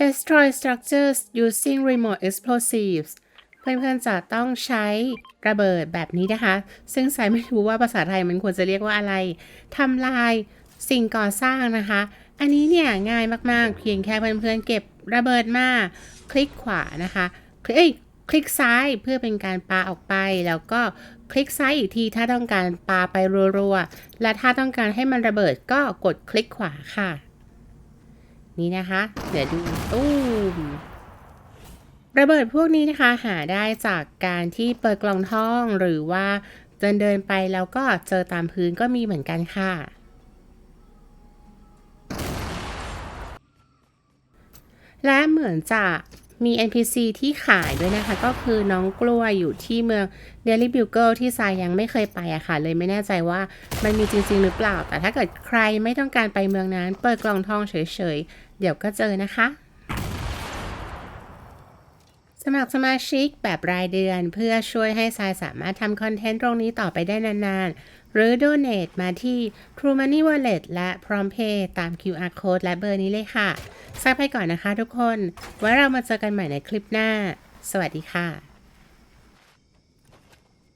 destroy structures using remote explosives เพื่อนๆจะต้องใช้ระเบิดแบบนี้นะคะ ซึ่งสายไม่รู้ว่าภาษาไทยมันควรจะเรียกว่าอะไรทำลายสิ่งก่อสร้างนะคะ อันนี้เนี่ยง่ายมากๆ เพียงแค่เพื่อนๆเก็บระเบิดมา คลิกขวานะคะคลิกเอ้ยคลิกซ้ายเพื่อเป็นการปาออกไป แล้วก็คลิกซ้ายอีกทีถ้าต้องการปาไปรัวๆ และถ้าต้องการให้มันระเบิดก็กดคลิกขวาค่ะ นี่นะคะ เดี๋ยวดูตู้มระเบิดพวกนี้นะคะหาได้จากการที่เปิดกล่องท่องหรือว่าเดินเดินไปแล้วก็เจอตามพื้นก็มีเหมือนกันค่ะ และเหมือนจะมี NPC ที่ขายด้วยนะคะ ก็คือน้องกล้วยอยู่ที่เมือง Daily Bugle ที่ทรายยังไม่เคยไปอะค่ะ เลยไม่แน่ใจว่ามันมีจริงๆหรือเปล่า แต่ถ้าเกิดใครไม่ต้องการไปเมืองนั้น เปิดกล่องทองเฉยๆ เดี๋ยวก็เจอนะคะ สมัครสมาชิกแบบรายเดือนเพื่อช่วยให้ทรายสามารถทำคอนเทนต์ตรงนี้ต่อไปได้นานๆ หรือ Donate มาที่ True Money Wallet และ PromptPay ตาม QR Code และเบอร์นี้เลยค่ะทรายไปก่อนนะคะทุกคน ไว้เรามาเจอกันใหม่ในคลิปหน้า สวัสดีค่ะ